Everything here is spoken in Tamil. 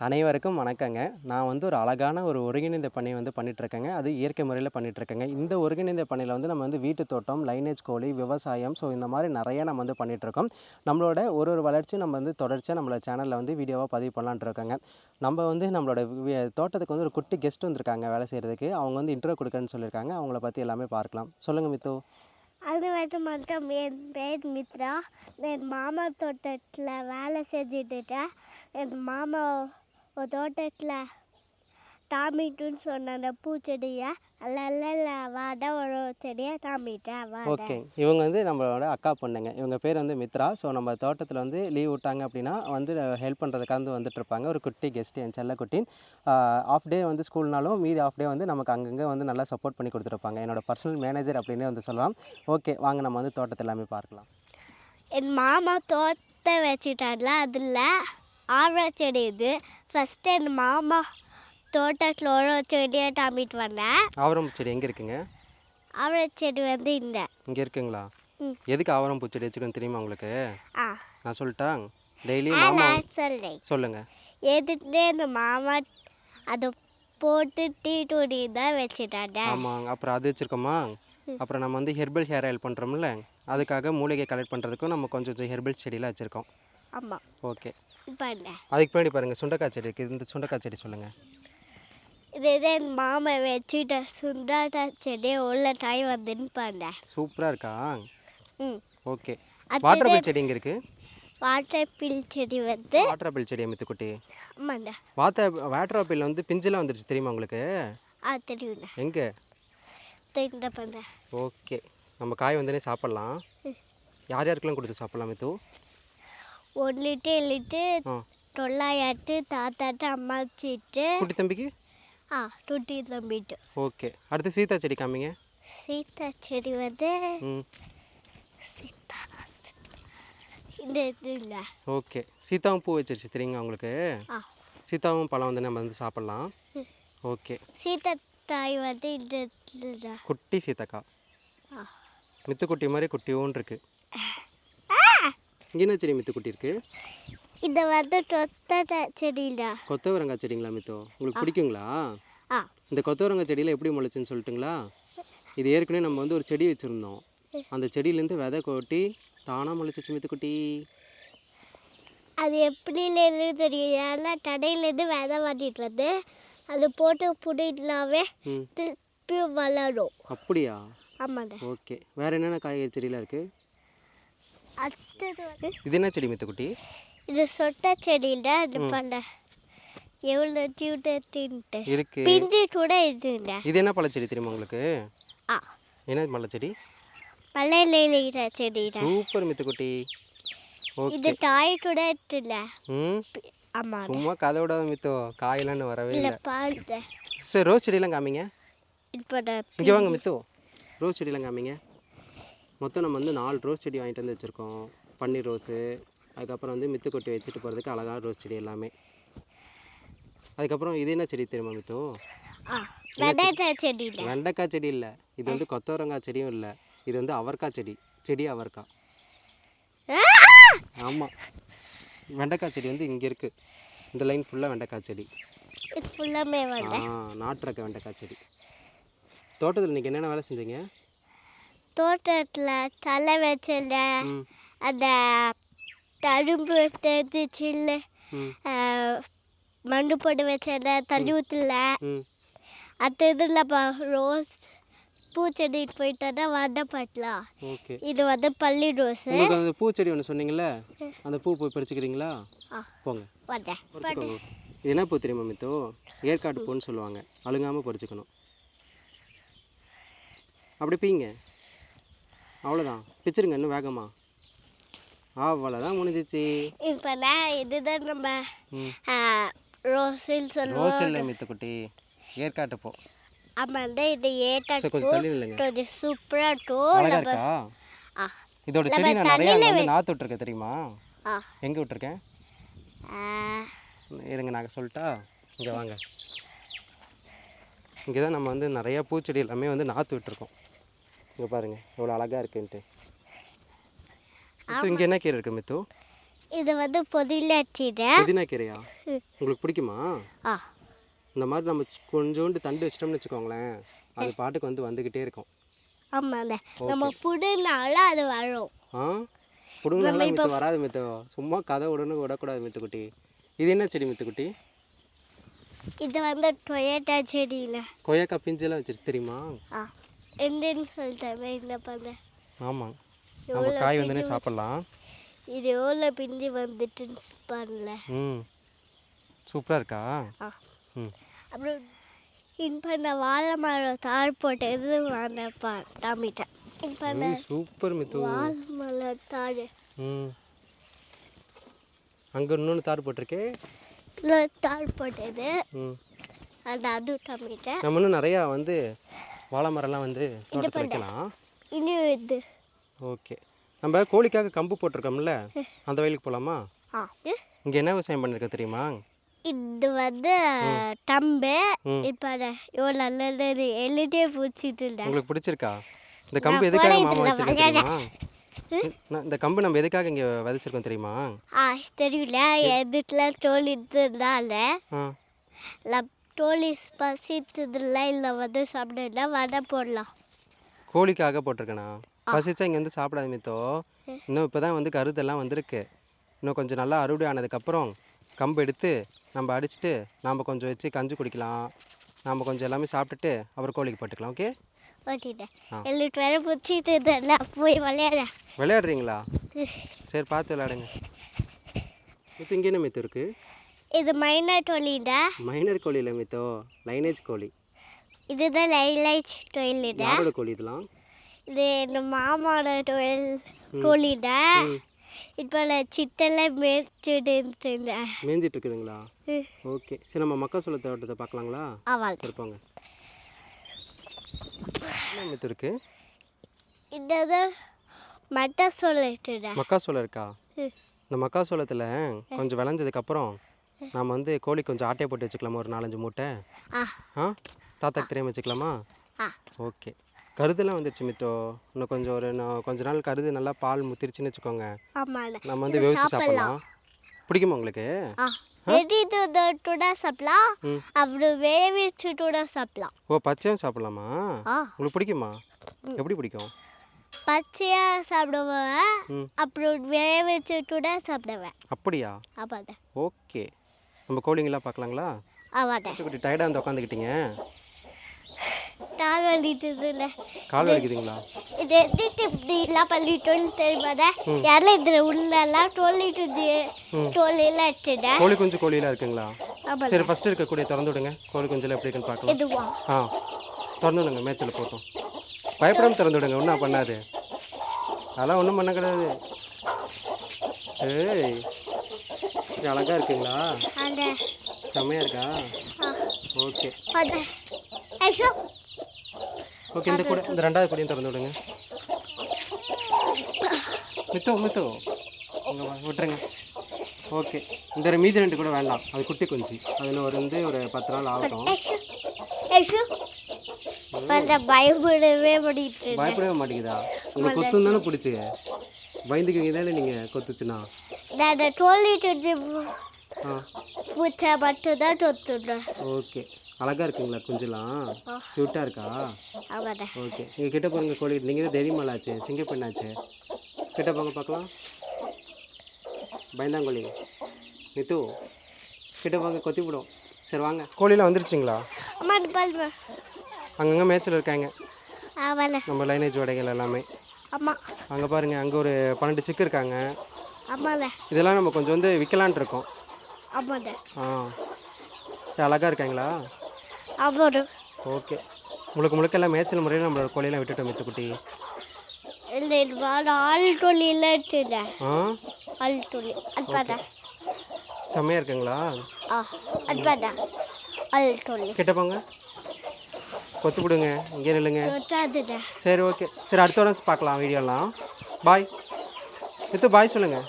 அனைவருக்கும் வணக்கங்க. நான் வந்து ஒரு அழகான ஒரு ஒருங்கிணைந்த பணியை வந்து பண்ணிகிட்ருக்கேங்க அது இயற்கை முறையில் பண்ணிகிட்ருக்கேங்க இந்த ஒருங்கிணைந்த பணியில் வந்து நம்ம வந்து வீட்டு தோட்டம் லைனேஜ் கோழி விவசாயம் ஸோ இந்த மாதிரி நிறைய நம்ம வந்து பண்ணிகிட்ருக்கோம் நம்மளோட ஒரு ஒரு வளர்ச்சி நம்ம வந்து தொடர்ச்சியாக நம்மளோட சேனலில் வந்து வீடியோவாக பதிவு பண்ணலான்ட்ருக்கோங்க நம்ம வந்து நம்மளோட தோட்டத்துக்கு வந்து ஒரு குட்டி கெஸ்ட் வந்திருக்காங்க வேலை செய்கிறதுக்கு அவங்க வந்து இன்ட்ரோ கொடுக்குறேன்னு சொல்லியிருக்காங்க. அவங்கள பற்றி எல்லாமே பார்க்கலாம். சொல்லுங்கள் மித்து. அது மட்டும் மட்டும். என் பேர் மித்ரா. என் மாமா தோட்டத்தில் வேலை செஞ்சுட்டு என் மாமா ஒரு தோட்டத்தில் டாமிட்டுன்னு சொன்ன அந்த பூச்செடியை அல்ல வாட ஒரு செடியை டாமிட்டேன் ஓகே. இவங்க வந்து நம்மளோட அக்கா பொண்ணுங்க. இவங்க பேர் வந்து மித்ரா. ஸோ நம்ம தோட்டத்தில் வந்து லீவ் விட்டாங்க அப்படின்னா வந்து ஹெல்ப் பண்ணுறதுக்காக வந்து வந்துட்டு இருப்பாங்க. ஒரு குட்டி கெஸ்ட் என் செல்லக்குட்டி ஆஃப் டே வந்து ஸ்கூல்னாலும் மீதி ஆஃப் டே வந்து நமக்கு அங்கங்கே வந்து நல்லா சப்போர்ட் பண்ணி கொடுத்துருப்பாங்க. என்னோட பர்சனல் மேனேஜர் அப்படின்னே வந்து சொல்லலாம். ஓகே வாங்க நம்ம வந்து தோட்டத்தை எல்லாமே பார்க்கலாம். என் மாமா தோட்ட வச்சுட்டார்ல அதில் ஆவர செடி இது. ஃபஸ்ட்டு என் மாமா தோட்டத்தில் ஒரு செடியை டாமிட்டு வந்தேன். ஆவரம் பூச்செடி எங்கே இருக்குங்க? ஆவர செடி வந்து இந்த. இங்கே இருக்குங்களா? ம். எதுக்கு ஆவரம் பூச்செடி வச்சுக்கணும் தெரியுமா உங்களுக்கு? ஆ. நான் சொல்லிட்டா டெய்லி ஆ, மாமா நான் சொல்கிறேன் சொல்லுங்கள் எதுக்கு என் மாமா அதை போட்டு டீ டூடி தான் வச்சுட்டாங்க. ஆமாங்க அப்புறம் அது வச்சுருக்கோமா? அப்புறம் நம்ம வந்து ஹெர்பல் ஹேர் ஆயில் பண்ணுறோம்ல அதுக்காக மூலிகை கலெக்ட் பண்ணுறதுக்கும் நம்ம கொஞ்சம் கொஞ்சம் ஹெர்பல் செடியெலாம் வச்சுருக்கோம். ஆமாம் ஓகே. அதுக்கு பின்னாடி பாருங்கள் சுண்டக்காய் செடி இருக்குது இந்த சுண்டக்காய் செடி சொல்லுங்கள் இது இது மாமா வச்சுட்ட சுண்டாட்ட செடி உள்ள டாய் வந்துன்னு பண்ணேன் சூப்பராக இருக்கா? ம். ஓகே. வாட்டர் ஆப்பிள் செடி இங்கே இருக்குது வாட்டர் பில் செடி வந்து வாட்டர் ஆப்பிள் செடி மித்துக்குட்டி ஆமாண்டா. வாத்த வாட்டர் ஆப்பிள் வந்து பிஞ்செல்லாம் வந்துருச்சு தெரியுமா உங்களுக்கு? ஆ தெரியும்ண்ணா எங்கே? தெரிந்த பண்ணுறேன் ஓகே. நம்ம காய் வந்தோடனே சாப்பிட்லாம். யார் யாருக்கெல்லாம் கொடுத்து சாப்பிட்லாம் மித்து? ஒன் லிட்டர் ஆ. தொள்ளாயிரத்து தாத்தாட்டு அம்மாச்சிட்டு குட்டி தம்பிக்கு? ஆ டூட்டி தம்பிட்டு. ஓகே. அடுத்து சீதா செடி காமிங்க. சீதா செடி வந்து சீதா இந்த இது இல்லை. ஓகே. சீதாவும் பூ வச்சிருச்சு தெரியுங்க உங்களுக்கு? ஆ. சீதாவும் பழம் வந்து நம்ம வந்து சாப்பிட்லாம். ஓகே. சீதா தாய் வந்து இந்த. குட்டி சீதாக்கா. ஆ. மித்துக்குட்டி மாதிரி குட்டியோன்னு இருக்கு இங்கே என்ன செடி மித்துக்குட்டி இருக்கு இது வந்து தொத்த செடியில. கொத்தவரங்காய் செடிங்களா மித்து? உங்களுக்கு பிடிக்குங்களா? இந்த கொத்தவரங்காய் செடியில் எப்படி முளைச்சுன்னு சொல்லட்டுங்களா? இது ஏற்கனவே நம்ம வந்து ஒரு செடி வச்சுருந்தோம். அந்த செடியிலேருந்து விதை கொட்டி தானாக முளைச்சிச்சு மித்துக்குட்டி அது எப்படிலேருந்து தெரியும்? ஏன்னா கடையிலேருந்து விதை வாட்டிட்டு வந்து அது போட்டு புடினாவே திருப்பி வளரும். அப்படியா? ஆமாங்க. ஓகே. வேறு என்னென்ன காய்கறி செடியில் இருக்குது அடுத்தது இது என்ன செடி மித்துக்குட்டி? இது சொட்ட செடியில் இது பண்ண எவ்வளோ டியூட்டு தின்ட்டு இருக்கு. பிஞ்சு கூட இதுங்க இது என்ன பழச்செடி தெரியுமா உங்களுக்கு? ஆ. என்ன பழச்செடி மலையில செடியில் சூப்பர் மித்துக்குட்டி. இது தாய் கூட இல்லை ம்? ஆமாம் சும்மா கதை விடாத மித்தோ காயெல்லாம் வரவே இல்லை சரி ரோஸ் செடியெல்லாம் காமிங்க. இப்போ இங்கே வாங்க மித்து. ரோஸ் செடியெல்லாம் காமிங்க. மொத்தம் நம்ம வந்து நாலு ரோஸ் செடி வாங்கிட்டு வந்து வச்சுருக்கோம். பன்னீர் ரோஸு அதுக்கப்புறம் வந்து மித்து கொட்டி வச்சுட்டு போகிறதுக்கு அழகான ரோஸ் செடி எல்லாமே. அதுக்கப்புறம் இது என்ன செடி தெரியுமா மித்து? வெடாட்டா செடியில் வெண்டைக்காய் செடி இல்லை. இது வந்து கொத்தவரங்காய் செடியும் இல்லை. இது வந்து அவரைக்காய் செடி. செடி அவரைக்காய். ஆமாம் வெண்டைக்காய் செடி வந்து இங்கே இருக்குது இந்த லைன் ஃபுல்லாக வெண்டைக்காய் செடி. ஃபுல்லாமே ஆ நாட்டு வெண்டைக்காய் செடி. தோட்டத்தில் இன்றைக்கி என்னென்ன வேலை செஞ்சீங்க? தோட்டத்தில் தலை வச்சல அந்த தழும்பு தெரிஞ்சு சில்லு ம். மண்ணு போட்டு வச்சல தண்ணி ஊற்றல அது இதில் ரோஸ் பூச்செடி போயிட்டா வடப்பட்டலாம் ஓகே. இது வந்து பள்ளி ரோஸு. அந்த பூச்செடி ஒன்று சொன்னீங்கல்ல அந்த பூ போய் பறிச்சுக்கிறீங்களா? ஆ. போங்க. பறிச்சுக்கோங்க. இது என்ன பூ தெரியுமா மித்தோ? ஏற்காடு பூன்னு சொல்லுவாங்க. அழுங்காமல் பறிச்சுக்கணும். அப்படி பீங்க. அவ்வளோதான் பிச்சிருங்க இன்னும் வேகமா. அவ்வளோதான் முடிஞ்சிச்சு. இப்போ நான் இதுதான் நம்ம ரோஸில் சொல்லுவோம். ரோஸ் இல்லை மித்துக்குட்டி ஏற்காட்டு போ. ஆமாம் வந்து இது சரி கொஞ்சம் சூப்பராக டூ அழகா இருக்கா? ஆ இதோட செடி நான் நிறையா வந்து நாற்று விட்டுருக்கேன் தெரியுமா? ஆ. எங்கே விட்டுருக்கேன்? இருங்க நாங்கள் சொல்லிட்டா இங்கே வாங்க. இங்கே தான் நம்ம வந்து நிறையா பூச்செடி எல்லாமே வந்து நாற்று விட்டுருக்கோம். இங்கே பாருங்கள் எவ்வளோ அழகாக இருக்குன்ட்டு. மித்து இங்கே என்ன கீரை இருக்குது மித்து? இது வந்து பொதிலச்சிட புதினா கீரையா. உங்களுக்கு பிடிக்குமா? இந்த மாதிரி நம்ம கொஞ்சோண்டு தண்டு வச்சிட்டோம்னு வச்சுக்கோங்களேன் அது பாட்டுக்கு வந்து வந்துக்கிட்டே இருக்கும். ஆமாங்க. நம்ம புடுனால அது வரும். ஆ? பிடுங்க நல்லா மித்து வராது மித்து. சும்மா கதை விடணும் விடக்கூடாது மித்துக்குட்டி இது என்ன செடி மித்துக்குட்டி இது வந்து டொயேட்டா செடியில கொய்யாக்காய் பிஞ்செல்லாம் வச்சிருச்சு தெரியுமா? ஆ என்னன்னு சொல்லிட்டேன் என்ன பண்ணேன் ஆமாம் நம்ம காய் வந்தோடனே சாப்பிட்லாம்? இது எவ்வளோ பிஞ்சு வந்துட்டுன்னு பண்ணல ம். சூப்பராக இருக்கா? ஆ. ம். அப்புறம் இப்போ நான் வாழை மரம் தார் போட்டது நான் டாமிட்டேன் இப்போ நான் சூப்பர் மித்து. வாழை மரம் தார். ம். அங்கே இன்னொன்று தார் போட்டிருக்கே. தார் போட்டது. ம். அது அதுவும் டாமிட்டேன் நம்ம இன்னும் நிறையா வந்து வாழை மரம்லாம் வந்து தோட்டத்தில் வைக்கலாம். இது. ஓகே. நம்ம கோழிக்காக கம்பு போட்டிருக்கோம்ல அந்த வயலுக்கு போகலாமா இங்கே என்ன விவசாயம் பண்ணிருக்க தெரியுமா? இது வந்து டம்பு. இப்போ எவ்வளோ நல்லது எழுதியே பூச்சிட்டு இருந்தேன் உங்களுக்கு பிடிச்சிருக்கா? இந்த கம்பு எதுக்காக மாமா வச்சிருக்கோம் தெரியுமா? இந்த கம்பு நம்ம எதுக்காக இங்கே விதைச்சிருக்கோம் தெரியுமா? ஆ தெரியல எதுக்குல தோழிட்டு இருந்தால ஆ நான் தோழி பசித்ததுல இல்லை வந்து சாப்பிடல வடை போடலாம். கோழிக்காக போட்டிருக்கேண்ணா பசிச்சா இங்கே வந்து சாப்பிடாத மித்தோ இன்னும் இப்போ தான் வந்து கருதெல்லாம் வந்திருக்கு. இன்னும் கொஞ்சம் நல்லா அறுவடை ஆனதுக்கப்புறம் கம்பு எடுத்து நம்ம அடிச்சுட்டு நாம் கொஞ்சம் வச்சு கஞ்சி குடிக்கலாம். நாம் கொஞ்சம் எல்லாமே சாப்பிட்டுட்டு அப்புறம் கோழிக்கு போட்டுக்கலாம் ஓகே? ஓட்டிட்டேன் வேற பிடிச்சிட்டு போய் விளையாடுறேன். விளையாடுறீங்களா? சரி பார்த்து விளையாடுங்க. மித்து இங்கே என்ன மித்து இருக்குது இது மைனா டொலிட மைனர் கோழி இல்லை மித்தோ லைனேஜ் கோழி. இதுதான் லைலைட் டொயிலிட யாரோட கோழி இதெல்லாம்? இது என் மாமாவோட டொயில் டொலிட இப்போ நான் சிட்டெல்லாம் மேய்ச்சிட்டு இருந்தேன் மேய்ஞ்சிட்டு இருக்குதுங்களா ஓகே. சரி நம்ம மக்காசோள தோட்டத்தை பார்க்கலாங்களா? அவள் சரி போங்க. என்ன மித்து இருக்கு? இந்த மட்டை சொல்லிட்டுட மக்காசோளம் இருக்கா? இந்த மக்காசோளத்தில் கொஞ்சம் விளைஞ்சதுக்கப்புறம் நாம் வந்து கோழி கொஞ்சம் ஆட்டையை போட்டு வச்சுக்கலாமா? ஒரு நாலஞ்சு மூட்டை. ஆ. தாத்தாக்கு தெரியாம வச்சுக்கலாமா? ஓகே. கருதெல்லாம் வந்துருச்சு மித்தோ. இன்னும் கொஞ்சம் ஒரு கொஞ்ச நாள் கருது நல்லா பால் முத்திருச்சுன்னு வச்சுக்கோங்க. நம்ம வந்து வேவிச்சு சாப்பிடலாம். பிடிக்குமா உங்களுக்கு? சாப்பிடலாம். அப்புறம் வேவிச்சு கூட சாப்பிடலாம். ஓ பச்சையும் சாப்பிடலாமா? உங்களுக்கு பிடிக்குமா? எப்படி பிடிக்கும்? பச்சையாக சாப்பிடுவேன். அப்புறம் கூட சாப்பிடுவேன். அப்படியா? ஓகே. நம்ம கோழிங்கெல்லாம் பார்க்கலாங்களா? குட்டி டயர்டாக வந்து உட்காந்துக்கிட்டீங்க டார் வலிட்டுதுல கால் வலிக்குதுங்களா? இது எதிர்த்து இப்படிலாம் பண்ணிட்டோன்னு தெரியுமாண்ணே யாரெல்லாம் இதில் உள்ளெல்லாம் டொல்லிட்டு டொல்லிலாம் எடுத்துட்டேன் கோழி குஞ்சு கோழிலாம் இருக்குங்களா? சரி ஃபஸ்ட்டு இருக்கக்கூடிய திறந்து விடுங்க. கோழி குஞ்சில் எப்படி இருக்குன்னு பார்க்கலாம். இதுவா? ஆ திறந்து விடுங்க மேய்ச்சல் போட்டோம். பயப்படாமல் திறந்து விடுங்க ஒன்றும் பண்ணாது. அதெல்லாம் ஒன்றும் பண்ண கிடையாது. ஏய். இது அழகா இருக்குங்களா? அந்த செம்மையா இருக்கா? ஓகே. ஓகே இந்த கூட இந்த ரெண்டாவது கூடையும் திறந்து விடுங்க. மித்தோ மித்தோ. விட்டுருங்க. ஓகே. இந்த மீதி ரெண்டு கூட வேண்டாம். அது குட்டி குஞ்சு. அது இன்னும் ஒரு வந்து ஒரு பத்து நாள் ஆகட்டும். பயப்படவே பயப்படவே மாட்டேங்குதா? உங்களுக்கு கொத்துன்னு தானே பிடிச்சி பயந்துக்குவீங்க தானே நீங்கள் கொத்துச்சுன்னா? நான் டொல்லிட்டு ஆ. பூச்சை மட்டும்தான் தொத்துட்டேன் ஓகே அழகா இருக்குங்களா குஞ்செல்லாம் ஆ. க்யூட்டாக இருக்கா? ஓகே நீங்கள் கிட்ட போங்க கோழி. நீங்கள் தான் தெரியுமாலாச்சு சிங்கப்பெண்ணாச்சு கிட்ட போங்க பார்க்கலாம். பயந்தாங்கோழி. நித்து. கிட்ட போங்க கொத்தி விடும் சரி வாங்க. கோழிலாம் வந்துருச்சுங்களா? அங்கங்கே மேய்ச்சல் இருக்காங்க. நம்ம லைனேஜ் வடைகள் எல்லாமே. அம்மா. அங்கே பாருங்கள் அங்கே ஒரு பன்னெண்டு சிக்கு இருக்காங்க. ஆமாண்ணே இதெல்லாம் நம்ம கொஞ்சம் வந்து விற்கலான் இருக்கோம். ஆமாண்ணே ஆ. அழகாக இருக்காங்களா? ஆமாண்ணே ஓகே. முழுக்க முழுக்க எல்லாம் மேய்ச்சல் முறையில் நம்மளோட கோழியெல்லாம் விட்டுட்டோம் மித்துக்குட்டி. இல்லை இது பாரு ஆள் எடுத்துட்டேன் ஆ? ஆள் தொழில். அது பாரு செம்மையாக இருக்குங்களா? ஆ அது பாரு ஆள் தொழில். கிட்ட போங்க. கொத்து விடுங்க இங்கே நில்லுங்க. சரி ஓகே. சரி அடுத்த வாரம் பார்க்கலாம் வீடியோலாம். பாய். மித்து பாய் சொல்லுங்கள்